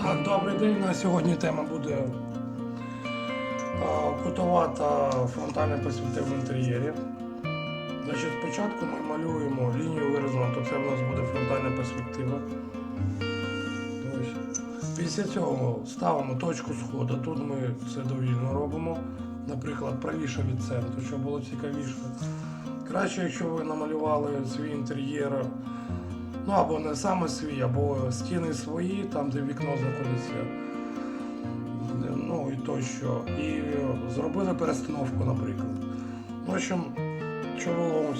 Добрий день. На сьогодні тема буде кутова та фронтальна перспектива в інтер'єрі. Значить, спочатку ми малюємо лінію горизонту, це в нас буде фронтальна перспектива. Після цього ставимо точку сходу. Тут ми це довільно робимо. Наприклад, правіше від центру, щоб було цікавіше. Краще, якщо ви намалювали свій інтер'єр Ну або не саме свій, або стіни свої, там де вікно знаходиться. Ну і тощо. І зробили перестановку, наприклад. В общем, що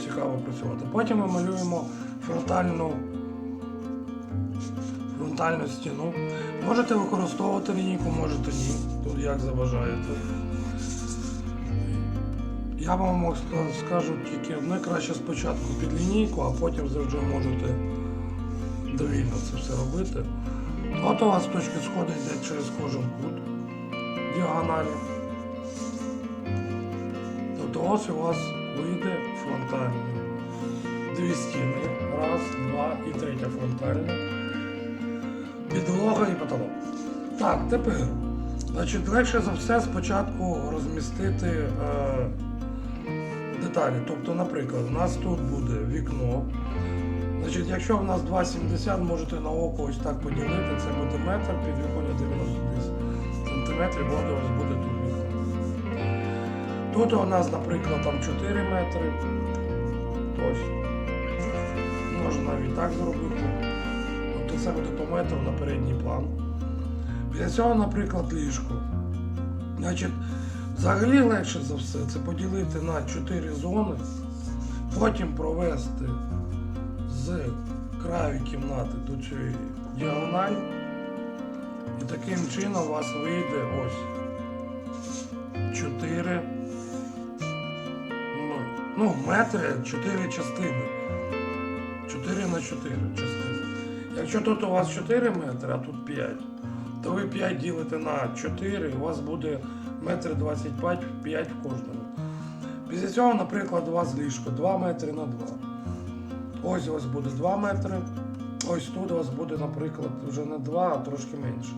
цікаво працювати. Потім ми малюємо фронтальну, фронтальну стіну. Можете використовувати лінійку, можете ні. Тут як забажаєте. Я вам ска- скажу тільки одне краще спочатку під лінійку, а потім завжди можете довільно це все робити. От у вас точки сходу йде через кожен кут діагоналі. Тобто ось у вас вийде фронтальний. Дві стіни. Раз, два і третя фронтальна. Підлога і потолок. Так, тепер. Значить, легше за все спочатку розмістити е, деталі. Тобто, наприклад, у нас тут буде вікно. Значить, якщо в нас 2,70, можете на око ось так поділити, це буде метр, під віконня 90 сантиметрів, от у вас буде тут вікно. Тут у нас, наприклад, там 4 метри. Ось. Можна навіть так зробити. Тобто це буде по метру на передній план. Для цього, наприклад, ліжко. Значить, взагалі легше за все це поділити на 4 зони, потім провести з краю кімнати до цієї діагоналі. І таким чином у вас вийде ось 4 ну, ну, метри 4 частини. 4 на 4 частини. Якщо тут у вас 4 метри, а тут 5, то ви 5 ділите на 4, і у вас буде метр 25 5 в кожному. Після цього, наприклад, у вас ліжко 2 метри на 2. Ось у вас буде 2 метри. Ось тут у вас буде, наприклад, вже не 2, а трошки менше.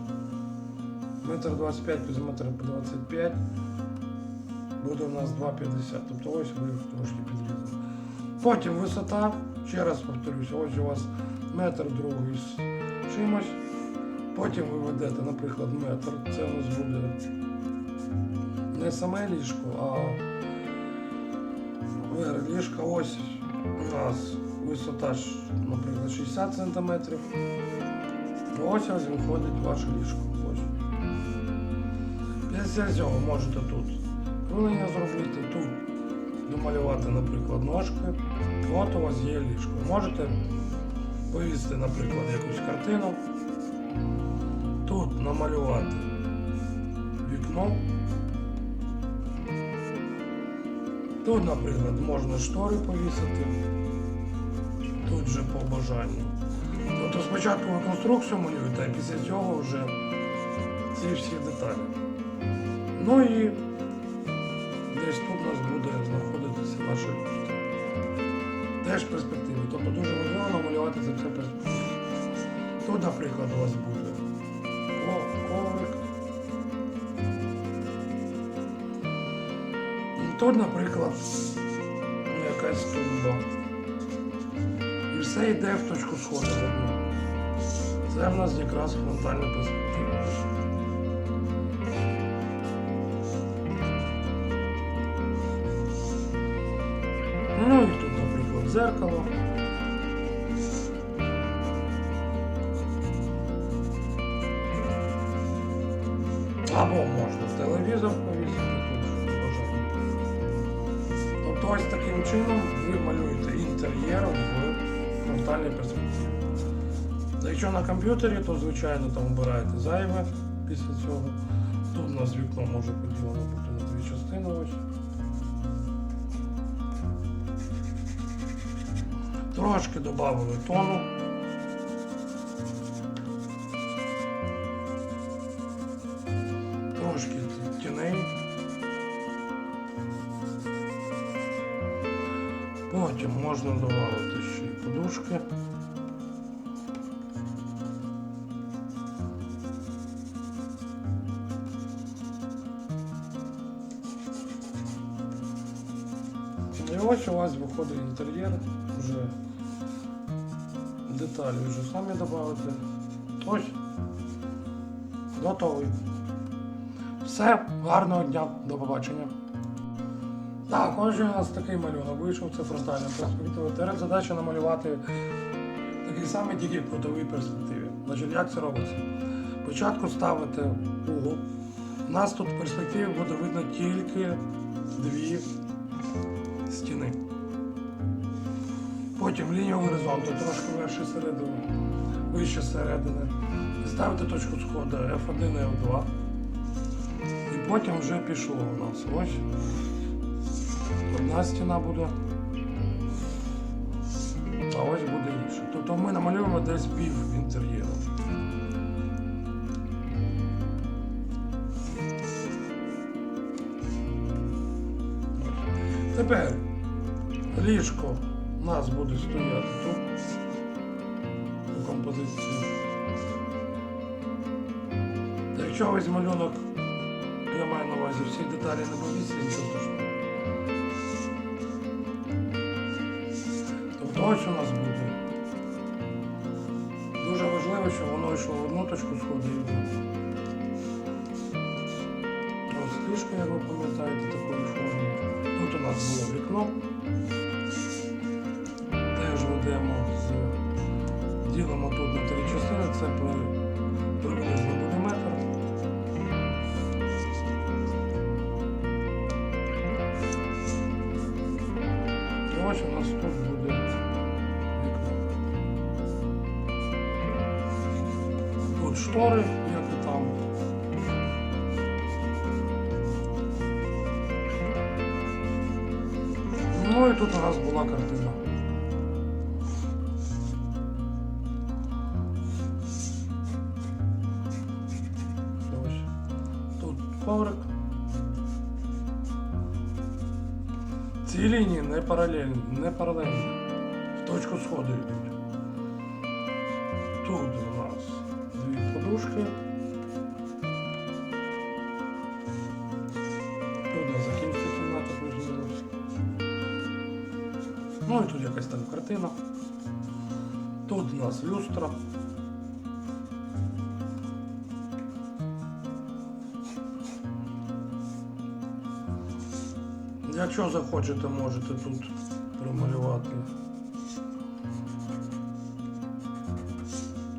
Метр 25 плюс метр 25 буде у нас 2,50. Тобто ось ви трошки підрізали. Потім висота, ще раз повторюся, ось у вас метр другий з чимось. Потім ви ведете, наприклад, метр. Це у нас буде не саме ліжко, а ліжка. Ось у нас висота, ж, наприклад, 60 см. Ось ось виходить ваше ліжко. Ось. Після цього можете тут вилення зробити, тут домалювати, наприклад, ножки. От у вас є ліжко. Можете повісити, наприклад, якусь картину. Тут намалювати вікно. Тут, наприклад, можна штори повісити. Тут же по бажанню. Тобто спочатку ви конструкцію малюєте, а після цього вже ці всі деталі. Ну і десь тут у нас буде знаходитися наша люстра. Теж перспективи. Тобто дуже важливо намалювати це все перспективу. Тут, наприклад, у вас буде ко- коврик. Тут, наприклад, якась тумба. Все йде в точку сходу. Це в нас якраз фронтальна перспектива. Ну і тут, наприклад, дзеркало. Або можна телевізор повісити тут. Тобто ось таким чином ви малюєте інтер'єр в перспективі. Якщо на комп'ютері, то звичайно там обираєте зайве після цього. Тут у нас вікно може поділено бути на дві частини. Ось. Трошки додали тону. Трошки тіней. Потім можна додати ще трошки. І ось у вас виходить інтер'єр, вже деталі вже самі додати. Ось, готовий. Все, гарного дня, до побачення. Так, ось же у нас такий малюнок вийшов, це фронтальна перспектива. Тепер задача намалювати такий самий тільки в кутовій перспективі. Значить, як це робиться? Спочатку ставите угол. У нас тут в перспективі буде видно тільки дві стіни. Потім лінію горизонту трошки вище середини, вище середини. І ставите точку сходу F1 і F2. І потім вже пішло у нас. Ось. Одна стіна буде. А ось буде інша. Тобто ми намалюємо десь пів інтер'єру. Тепер ліжко у нас буде стояти тут у композиції. Якщо весь малюнок, я маю на увазі всі деталі не повісили, нічого страшного. Ось у нас буде. Дуже важливо, щоб воно йшло в одну точку сходу і. Ось ліжко, як ви пам'ятаєте, такої форми. Тут у нас було вікно. Теж ведемо з ділимо тут на три частини, це при- приблизно буде метр. І ось у нас тут штори, як і там. Ну і тут у нас була картина. Тут коврик. Ці лінії не паралельні, не паралельні. В точку сходу йдуть. Тут у нас дві подушки. Тут у нас закінчиться кімната плюс-мінус. Ну і тут якась там картина. Тут у нас люстра. Якщо захочете, можете тут промалювати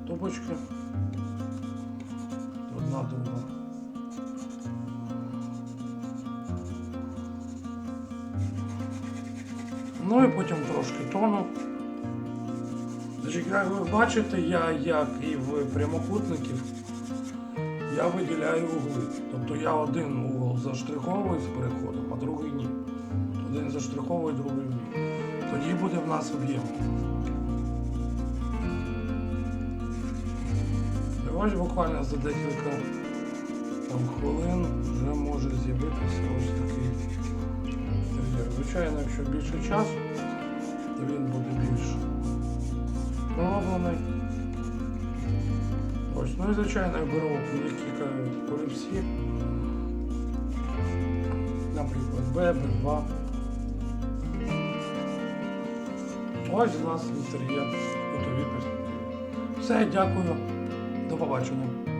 топочки. Трошки тону. Значить, як ви бачите, я, як і в прямокутників, я виділяю угли. Тобто я один угол заштриховую з переходом, а другий ні. Один заштриховує, другий ні. Тоді буде в нас об'єм. І ось буквально за декілька там, хвилин вже може з'явитися ось такий. Звичайно, якщо більше часу, то він буде більш пророблений. Ось, ну і звичайно я беру кілька олівців. Наприклад, Б, Б2. Ось у нас інтер'єр готові перспективи. Все, дякую. До побачення.